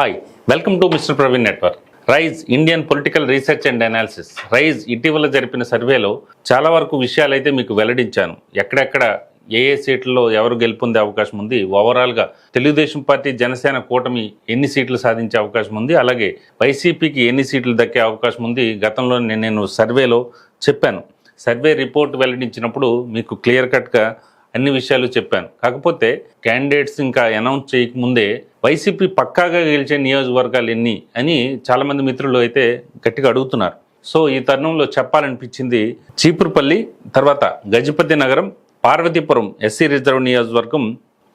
Hi welcome to mister Praveen network Rise Indian political research and analysis Rise ఇటీవల జరిపిన సర్వేలో చాలా వరకు విషయాలైతే మీకు వెల్లడించాను. ఎక్కడెక్కడ ఏ ఏ సీట్లలో ఎవరు గెలుపొందే అవకాశం ఉంది ఓవరాల్గా తెలుగుదేశం పార్టీ జనసేన కూటమి ఎన్ని సీట్లు సాధించే అవకాశం ఉంది అలాగే వైసీపీకి ఎన్ని సీట్లు దక్కే అవకాశం ఉంది గతంలో నేను నేను సర్వేలో చెప్పాను. సర్వే రిపోర్ట్ వెల్లడించినప్పుడు మీకు క్లియర్ కట్గా అన్ని విషయాలు చెప్పాను. కాకపోతే క్యాండిడేట్స్ ఇంకా అనౌన్స్ చేయకముందే వైసీపీ పక్కాగా గెలిచే నియోజకవర్గాలు ఎన్ని అని చాలామంది మిత్రులు అయితే గట్టిగా అడుగుతున్నారు. సో ఈ తరుణంలో చెప్పాలనిపించింది చీపురుపల్లి తర్వాత గజపతి నగరం పార్వతీపురం ఎస్సీ రిజర్వ్ నియోజకవర్గం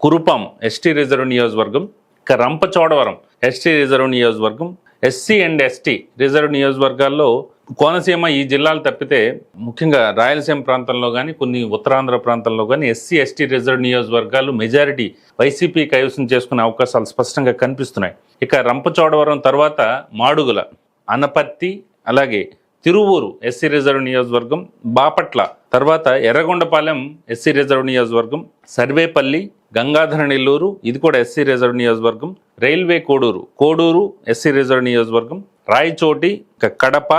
కురుపాం ఎస్టీ రిజర్వ్ నియోజకవర్గం ఇక రంపచోడవరం ఎస్టీ రిజర్వ్ నియోజకవర్గం ఎస్సీ అండ్ ఎస్టీ రిజర్వ్ నియోజకవర్గాల్లో కోనసీమ ఈ జిల్లాలు తప్పితే ముఖ్యంగా రాయలసీమ ప్రాంతంలో కానీ కొన్ని ఉత్తరాంధ్ర ప్రాంతంలో కానీ ఎస్సీ ఎస్టీ రిజర్వ్ నియోజకవర్గాలు మెజారిటీ వైసీపీ కైవసం చేసుకునే అవకాశాలు స్పష్టంగా కనిపిస్తున్నాయి. ఇక రంపచోడవరం తర్వాత మాడుగుల అనపర్తి అలాగే తిరువూరు ఎస్సీ రిజర్వ్ నియోజకవర్గం బాపట్ల తర్వాత ఎర్రగొండపాలెం ఎస్సీ రిజర్వ్ నియోజకవర్గం సర్వేపల్లి గంగాధర నెల్లూరు ఇది కూడా ఎస్సీ రిజర్వ్ నియోజకవర్గం railway Koduru Koduru SC reserve నియోజకవర్గం రాయచోటి కడప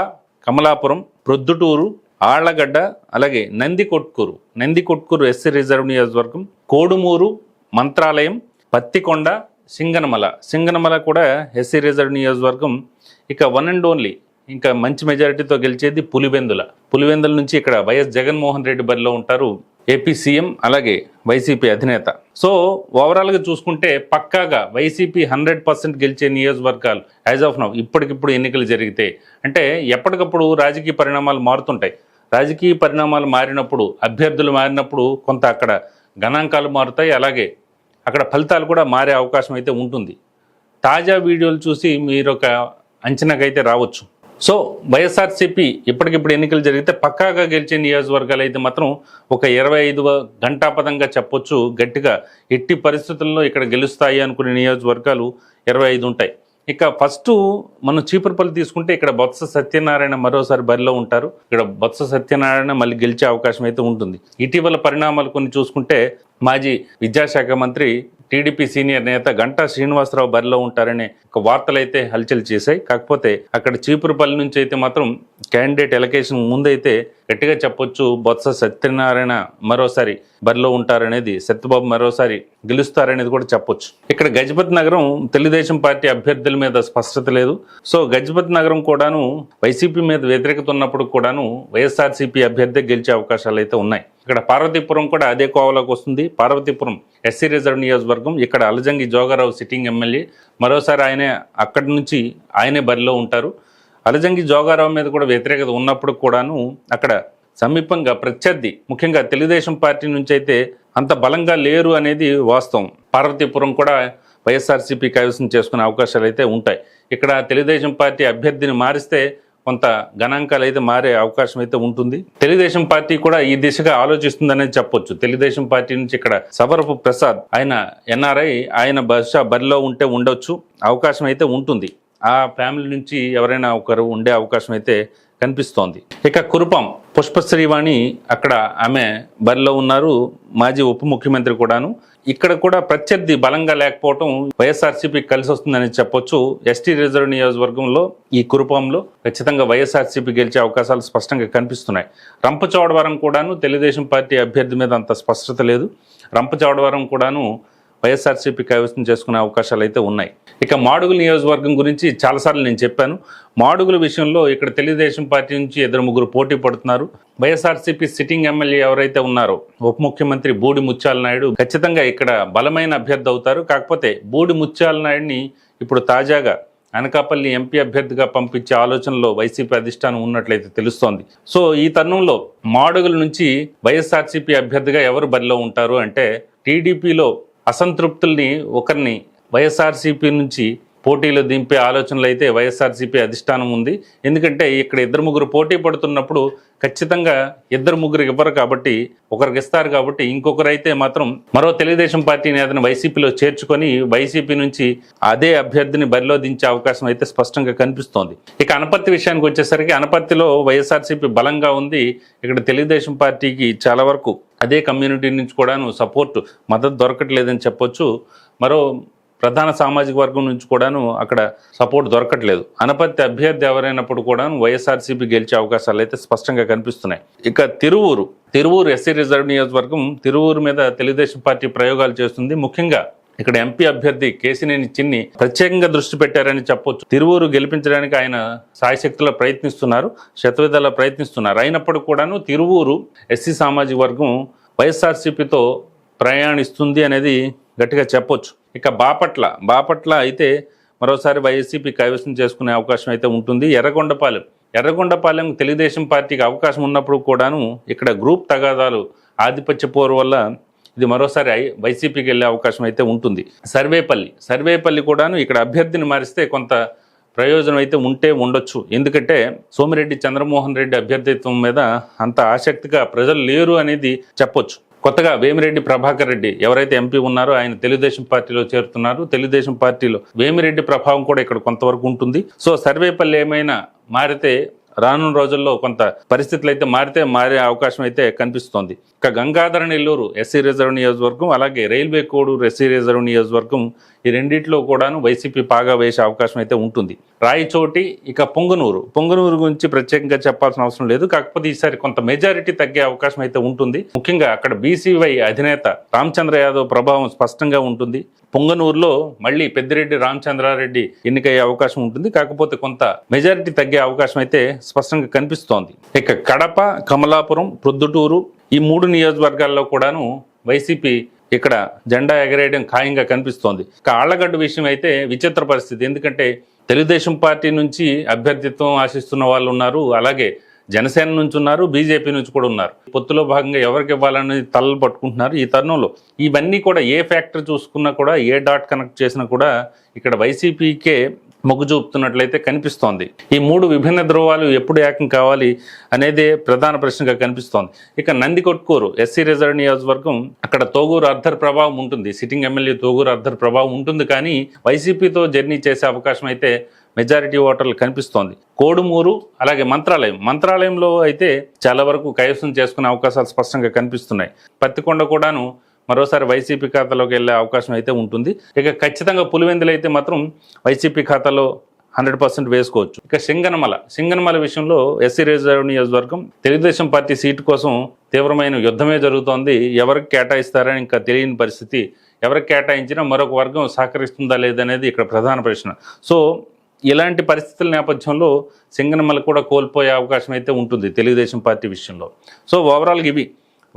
కమలాపురం ప్రొద్దుటూరు ఆళ్ళగడ్డ అలాగే నంది కొట్కూరు నంది కొట్కూరు ఎస్సీ రిజర్వ్ నియోజకవర్గం కోడుమూరు మంత్రాలయం పత్తికొండ సింగనమల. సింగనమల కూడా ఎస్సీ రిజర్వ్ నియోజకవర్గం ఇక వన్ అండ్ ఓన్లీ ఇంకా మంచి మెజారిటీతో గెలిచేది పులివెందుల. పులివెందుల నుంచి ఇక్కడ వైఎస్ జగన్మోహన్ రెడ్డి బరిలో ఉంటారు ఏపీ సీఎం అలాగే వైసీపీ అధినేత. సో ఓవరాల్గా చూసుకుంటే పక్కాగా వైసీపీ హండ్రెడ్ పర్సెంట్ గెలిచే నియోజకవర్గాలు యాజ్ ఆఫ్ నౌ ఇప్పటికిప్పుడు ఎన్నికలు జరిగితే అంటే ఎప్పటికప్పుడు రాజకీయ పరిణామాలు మారుతుంటాయి. రాజకీయ పరిణామాలు మారినప్పుడు అభ్యర్థులు మారినప్పుడు కొంత అక్కడ గణాంకాలు మారుతాయి అలాగే అక్కడ ఫలితాలు కూడా మారే అవకాశం అయితే ఉంటుంది. తాజా వీడియోలు చూసి మీరు ఒక అంచనాకైతే రావచ్చు. సో వైఎస్ఆర్సీపీ ఇప్పటికిప్పుడు ఎన్నికలు జరిగితే పక్కాగా గెలిచే నియోజకవర్గాలు అయితే మాత్రం ఒక ఇరవై ఐదు గంటాపదంగా చెప్పొచ్చు. గట్టిగా ఎట్టి పరిస్థితుల్లో ఇక్కడ గెలుస్తాయి అనుకునే నియోజకవర్గాలు ఇరవై ఐదు ఉంటాయి. ఇక ఫస్ట్ మనం చీపురుపల్లి తీసుకుంటే ఇక్కడ బొత్స సత్యనారాయణ మరోసారి బరిలో ఉంటారు. ఇక్కడ బొత్స సత్యనారాయణ మళ్ళీ గెలిచే అవకాశం అయితే ఉంటుంది. ఇటీవల పరిణామాలు కొన్ని చూసుకుంటే మాజీ విద్యాశాఖ మంత్రి టీడీపీ సీనియర్ నేత గంటా శ్రీనివాసరావు బరిలో ఉంటారనే ఒక వార్తలైతే హల్చల్ చేశాయి. కాకపోతే అక్కడ చీపురుపల్లి నుంచి అయితే మాత్రం క్యాండిడేట్ ఎలకేషన్ ముందైతే గట్టిగా చెప్పొచ్చు బొత్స సత్యనారాయణ మరోసారి బరిలో ఉంటారనేది సత్యబాబు మరోసారి గెలుస్తారనేది కూడా చెప్పొచ్చు. ఇక్కడ గజపతి నగరం తెలుగుదేశం పార్టీ అభ్యర్థుల మీద స్పష్టత లేదు. సో గజపతి నగరం కూడాను వైసీపీ మీద వ్యతిరేకత ఉన్నప్పుడు కూడాను వైఎస్ఆర్సీపీ అభ్యర్థి గెలిచే అవకాశాలు అయితే ఉన్నాయి. ఇక్కడ పార్వతీపురం కూడా అదే కోవలోకి వస్తుంది. పార్వతీపురం ఎస్సీ రిజర్వ్ నియోజకవర్గం ఇక్కడ అలజంగి జోగారావు సిట్టింగ్ ఎమ్మెల్యే మరోసారి ఆయనే అక్కడి నుంచి ఆయనే బరిలో ఉంటారు. అలజంగి జోగారావు మీద కూడా వ్యతిరేకత ఉన్నప్పుడు కూడాను అక్కడ సమీపంగా ప్రత్యర్థి ముఖ్యంగా తెలుగుదేశం పార్టీ నుంచి అయితే అంత బలంగా లేరు అనేది వాస్తవం. పార్వతీపురం కూడా వైఎస్ఆర్సీపీ కైవసం చేసుకునే అవకాశాలు అయితే ఉంటాయి. ఇక్కడ తెలుగుదేశం పార్టీ అభ్యర్థిని మారిస్తే కొంత గణాంకాలు అయితే మారే అవకాశం అయితే ఉంటుంది. తెలుగుదేశం పార్టీ కూడా ఈ దిశగా ఆలోచిస్తుందనేది చెప్పొచ్చు. తెలుగుదేశం పార్టీ నుంచి ఇక్కడ సబరపు ప్రసాద్ ఆయన ఎన్ఆర్ఐ ఆయన బహుశా బరిలో ఉంటే ఉండొచ్చు. అవకాశం అయితే ఉంటుంది. ఆ ఫ్యామిలీ నుంచి ఎవరైనా ఒకరు ఉండే అవకాశం అయితే కనిపిస్తోంది. ఇక కురుపం పుష్పశ్రీవాణి అక్కడ ఆమె బరిలో ఉన్నారు. మాజీ ఉప ముఖ్యమంత్రి కూడాను. ఇక్కడ కూడా ప్రత్యర్థి బలంగా లేకపోవటం వైఎస్ఆర్సీపీ కలిసి వస్తుందని చెప్పొచ్చు. ఎస్టీ రిజర్వ్ నియోజకవర్గంలో ఈ కురుపంలో ఖచ్చితంగా వైఎస్ఆర్సీపీ గెలిచే అవకాశాలు స్పష్టంగా కనిపిస్తున్నాయి. రంపచోడవరం కూడాను తెలుగుదేశం పార్టీ అభ్యర్థి మీద అంత స్పష్టత లేదు. రంపచోడవరం కూడాను వైఎస్ఆర్సీపీ కైవసం చేసుకునే అవకాశాలు అయితే ఉన్నాయి. ఇక మాడుగుల నియోజకవర్గం గురించి చాలాసార్లు నేను చెప్పాను. మాడుగుల విషయంలో ఇక్కడ తెలుగుదేశం పార్టీ నుంచి ఇద్దరు ముగ్గురు పోటీ పడుతున్నారు. వైఎస్ఆర్సీపీ సిట్టింగ్ ఎమ్మెల్యే ఎవరైతే ఉన్నారో ఉప ముఖ్యమంత్రి బూడి ముత్యాల నాయుడు ఖచ్చితంగా ఇక్కడ బలమైన అభ్యర్థి అవుతారు. కాకపోతే బూడి ముత్యాల నాయుడిని ఇప్పుడు తాజాగా అనకాపల్లి ఎంపీ అభ్యర్థిగా పంపించే ఆలోచనలో వైసీపీ అధిష్టానం ఉన్నట్లయితే తెలుస్తోంది. సో ఈ తరుణంలో మాడుగుల నుంచి వైఎస్ఆర్సీపీ అభ్యర్థిగా ఎవరు బరిలో ఉంటారు అంటే టీడీపీలో అసంతృప్తుల్ని ఒకరిని వైఎస్ఆర్సీపీ నుంచి పోటీలో దింపే ఆలోచనలు అయితే వైఎస్ఆర్సీపీ అధిష్టానం ఉంది. ఎందుకంటే ఇక్కడ ఇద్దరు ముగ్గురు పోటీ పడుతున్నప్పుడు ఖచ్చితంగా ఇద్దరు ముగ్గురు ఇవ్వరు కాబట్టి ఒకరికి ఇస్తారు కాబట్టి ఇంకొకరు అయితే మాత్రం మరో తెలుగుదేశం పార్టీ నేతను వైసీపీలో చేర్చుకొని వైసీపీ నుంచి అదే అభ్యర్థిని బరిలో దించే అవకాశం అయితే స్పష్టంగా కనిపిస్తోంది. ఇక అనపత్తి విషయానికి వచ్చేసరికి అనపత్తిలో వైఎస్ఆర్సీపీ బలంగా ఉంది. ఇక్కడ తెలుగుదేశం పార్టీకి చాలా వరకు అదే కమ్యూనిటీ నుంచి కూడాను సపోర్ట్ మద్దతు దొరకట్లేదని చెప్పొచ్చు. మరో ప్రధాన సామాజిక వర్గం నుంచి కూడాను అక్కడ సపోర్ట్ దొరకట్లేదు. అనపత్తి అభ్యర్థి ఎవరైనప్పుడు కూడాను వైఎస్ఆర్సీపీ గెలిచే అవకాశాలు అయితే స్పష్టంగా కనిపిస్తున్నాయి. ఇక తిరువూరు తిరువూరు ఎస్సీ రిజర్వ్ నియోజకవర్గం తిరువూరు మీద తెలుగుదేశం పార్టీ ప్రయోగాలు చేస్తుంది. ముఖ్యంగా ఇక్కడ ఎంపీ అభ్యర్థి కేసినేని చిన్ని ప్రత్యేకంగా దృష్టి పెట్టారని చెప్పొచ్చు. తిరువూరు గెలిపించడానికి ఆయన సాయశక్తిలో ప్రయత్నిస్తున్నారు శతవిధాల ప్రయత్నిస్తున్నారు. అయినప్పుడు కూడాను తిరువూరు ఎస్సీ సామాజిక వర్గం వైఎస్ఆర్సీపీతో ప్రయాణిస్తుంది అనేది గట్టిగా చెప్పొచ్చు. ఇక బాపట్ల బాపట్ల అయితే మరోసారి వైఎస్సీపీ కైవసం చేసుకునే అవకాశం అయితే ఉంటుంది. ఎర్రగొండపాలెం ఎర్రగొండపాలెం తెలుగుదేశం పార్టీకి అవకాశం ఉన్నప్పుడు కూడాను ఇక్కడ గ్రూప్ తగాదాలు ఆధిపత్య పోరు వల్ల ఇది మరోసారి వైసీపీకి వెళ్ళే అవకాశం అయితే ఉంటుంది. సర్వేపల్లి. సర్వేపల్లి కూడాను ఇక్కడ అభ్యర్థిని మారిస్తే కొంత ప్రయోజనం అయితే ఉంటే ఉండొచ్చు. ఎందుకంటే సోమిరెడ్డి చంద్రమోహన్ రెడ్డి అభ్యర్థిత్వం మీద అంత ఆసక్తిగా ప్రజలు లేరు అనేది చెప్పొచ్చు. కొత్తగా వేమిరెడ్డి ప్రభాకర్ రెడ్డి ఎవరైతే ఎంపీ ఉన్నారో ఆయన తెలుగుదేశం పార్టీలో చేరుతున్నారు. తెలుగుదేశం పార్టీలో వేమిరెడ్డి ప్రభావం కూడా ఇక్కడ కొంతవరకు ఉంటుంది. సో సర్వేపల్లి ఏమైనా మారితే రానున్న రోజుల్లో కొంత పరిస్థితులు అయితే మారితే మారే అవకాశం అయితే కనిపిస్తోంది. ఇక గంగాధర నెల్లూరు ఎస్సీ రిజర్వ్ నియోజకవర్గం అలాగే రైల్వే కోడూరు ఎస్సీ రిజర్వ్ నియోజకవర్గం ఈ రెండిట్లో కూడాను వైసీపీ పాగా వేసే అవకాశం అయితే ఉంటుంది. రాయచోటి ఇక పొంగనూరు. పొంగనూరు గురించి ప్రత్యేకంగా చెప్పాల్సిన అవసరం లేదు. కాకపోతే ఈసారి కొంత మెజారిటీ తగ్గే అవకాశం అయితే ఉంటుంది. ముఖ్యంగా అక్కడ బీసీవై అధినేత రామచంద్ర యాదవ్ ప్రభావం స్పష్టంగా ఉంటుంది. పొంగనూరులో మళ్ళీ పెద్దిరెడ్డి రామచంద్రారెడ్డి ఎన్నికయ్యే అవకాశం ఉంటుంది. కాకపోతే కొంత మెజారిటీ తగ్గే అవకాశం అయితే స్పష్టంగా కనిపిస్తోంది. ఇక కడప కమలాపురం ప్రొద్దుటూరు ఈ మూడు నియోజకవర్గాల్లో కూడాను వైసీపీ ఇక్కడ జెండా ఎగరేయడం ఖాయంగా కనిపిస్తోంది. ఇక ఆళ్ళగడ్డ విషయం అయితే విచిత్ర పరిస్థితి. ఎందుకంటే తెలుగుదేశం పార్టీ నుంచి అభ్యర్థిత్వం ఆశిస్తున్న వాళ్ళు ఉన్నారు. అలాగే జనసేన నుంచి ఉన్నారు బీజేపీ నుంచి కూడా ఉన్నారు. పొత్తులో భాగంగా ఎవరికి ఇవ్వాలని తలలు పట్టుకుంటున్నారు ఈ తరుణంలో. ఇవన్నీ కూడా ఏ ఫ్యాక్టర్ చూసుకున్నా కూడా ఏ డాట్ కనెక్ట్ చేసినా కూడా ఇక్కడ వైసీపీకే మొగ్గు చూపుతున్నట్లయితే కనిపిస్తోంది. ఈ మూడు విభిన్న ధ్రువాలు ఎప్పుడు ఏకం కావాలి అనేదే ప్రధాన ప్రశ్నగా కనిపిస్తోంది. ఇక నంది కొట్కూరు ఎస్సీ రిజర్వ్ నియోజకవర్గం అక్కడ తోగూరు అర్ధర్ ప్రభావం ఉంటుంది. సిట్టింగ్ ఎమ్మెల్యే తోగూరు అర్ధర్ ప్రభావం ఉంటుంది కానీ వైసీపీతో జర్నీ చేసే అవకాశం అయితే మెజారిటీ ఓటర్లు కనిపిస్తోంది. కోడుమూరు అలాగే మంత్రాలయం. మంత్రాలయంలో అయితే చాలా వరకు కైవసం చేసుకునే అవకాశాలు స్పష్టంగా కనిపిస్తున్నాయి. పత్తికొండ కూడాను మరోసారి వైసీపీ ఖాతాలోకి వెళ్ళే అవకాశం అయితే ఉంటుంది. ఇక ఖచ్చితంగా పులివెందులు అయితే మాత్రం వైసీపీ ఖాతాలో హండ్రెడ్ పర్సెంట్ వేసుకోవచ్చు. ఇక సింగనమల సింగనమల విషయంలో ఎస్సీ రిజర్వ్ నియోజకవర్గం తెలుగుదేశం పార్టీ సీటు కోసం తీవ్రమైన యుద్ధమే జరుగుతోంది. ఎవరికి కేటాయిస్తారని ఇంకా తెలియని పరిస్థితి. ఎవరికి కేటాయించినా మరొక వర్గం సహకరిస్తుందా లేదనేది ఇక్కడ ప్రధాన ప్రశ్న. సో ఇలాంటి పరిస్థితుల నేపథ్యంలో సింగనమల కూడా కోల్పోయే అవకాశం అయితే ఉంటుంది తెలుగుదేశం పార్టీ విషయంలో. సో ఓవరాల్గా ఇవి.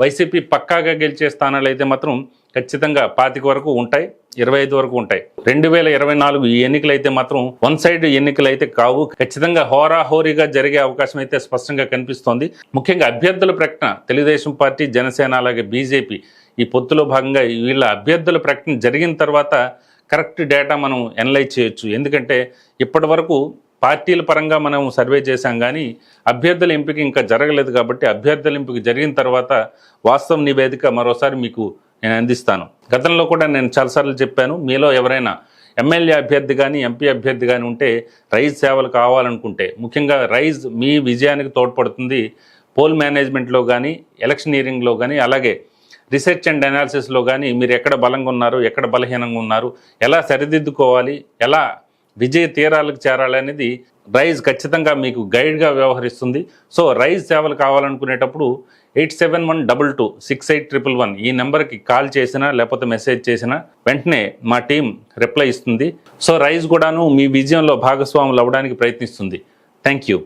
వైసీపీ పక్కాగా గెలిచే స్థానాలు అయితే మాత్రం ఖచ్చితంగా పాతిక వరకు ఉంటాయి ఇరవై ఐదు వరకు ఉంటాయి. రెండు వేల ఇరవై నాలుగు ఈ ఎన్నికలు అయితే మాత్రం వన్ సైడ్ ఎన్నికలు అయితే కావు. ఖచ్చితంగా హోరాహోరీగా జరిగే అవకాశం అయితే స్పష్టంగా కనిపిస్తోంది. ముఖ్యంగా అభ్యర్థుల ప్రకటన తెలుగుదేశం పార్టీ జనసేన అలాగే బీజేపీ ఈ పొత్తులో భాగంగా వీళ్ళ అభ్యర్థుల ప్రకటన జరిగిన తర్వాత కరెక్ట్ డేటా మనం ఎనలైజ్ చేయొచ్చు. ఎందుకంటే ఇప్పటి వరకు పార్టీల పరంగా మనం సర్వే చేశాం కానీ అభ్యర్థుల ఎంపిక ఇంకా జరగలేదు కాబట్టి అభ్యర్థుల ఎంపిక జరిగిన తర్వాత వాస్తవ నివేదిక మరోసారి మీకు నేను అందిస్తాను. గతంలో కూడా నేను చాలాసార్లు చెప్పాను మీలో ఎవరైనా ఎమ్మెల్యే అభ్యర్థి కానీ ఎంపీ అభ్యర్థి కానీ ఉంటే రైజ్ సేవలు కావాలనుకుంటే ముఖ్యంగా రైజ్ మీ విజయానికి తోడ్పడుతుంది పోల్ మేనేజ్మెంట్లో కానీ ఎలక్షనీరింగ్లో కానీ అలాగే రీసెర్చ్ అండ్ అనాలిసిస్లో కానీ మీరు ఎక్కడ బలంగా ఉన్నారు ఎక్కడ బలహీనంగా ఉన్నారు ఎలా సరిదిద్దుకోవాలి ఎలా విజయ తీరాలకు చేరాలనేది రైజ్ ఖచ్చితంగా మీకు గైడ్గా వ్యవహరిస్తుంది. సో రైజ్ సేవలు కావాలనుకునేటప్పుడు eight seven one double two six eight triple one ఈ నెంబర్కి కాల్ చేసినా లేకపోతే మెసేజ్ చేసినా వెంటనే మా టీం రిప్లై ఇస్తుంది. సో రైజ్ కూడాను మీ విజయంలో భాగస్వాములు అవ్వడానికి ప్రయత్నిస్తుంది. Thank you.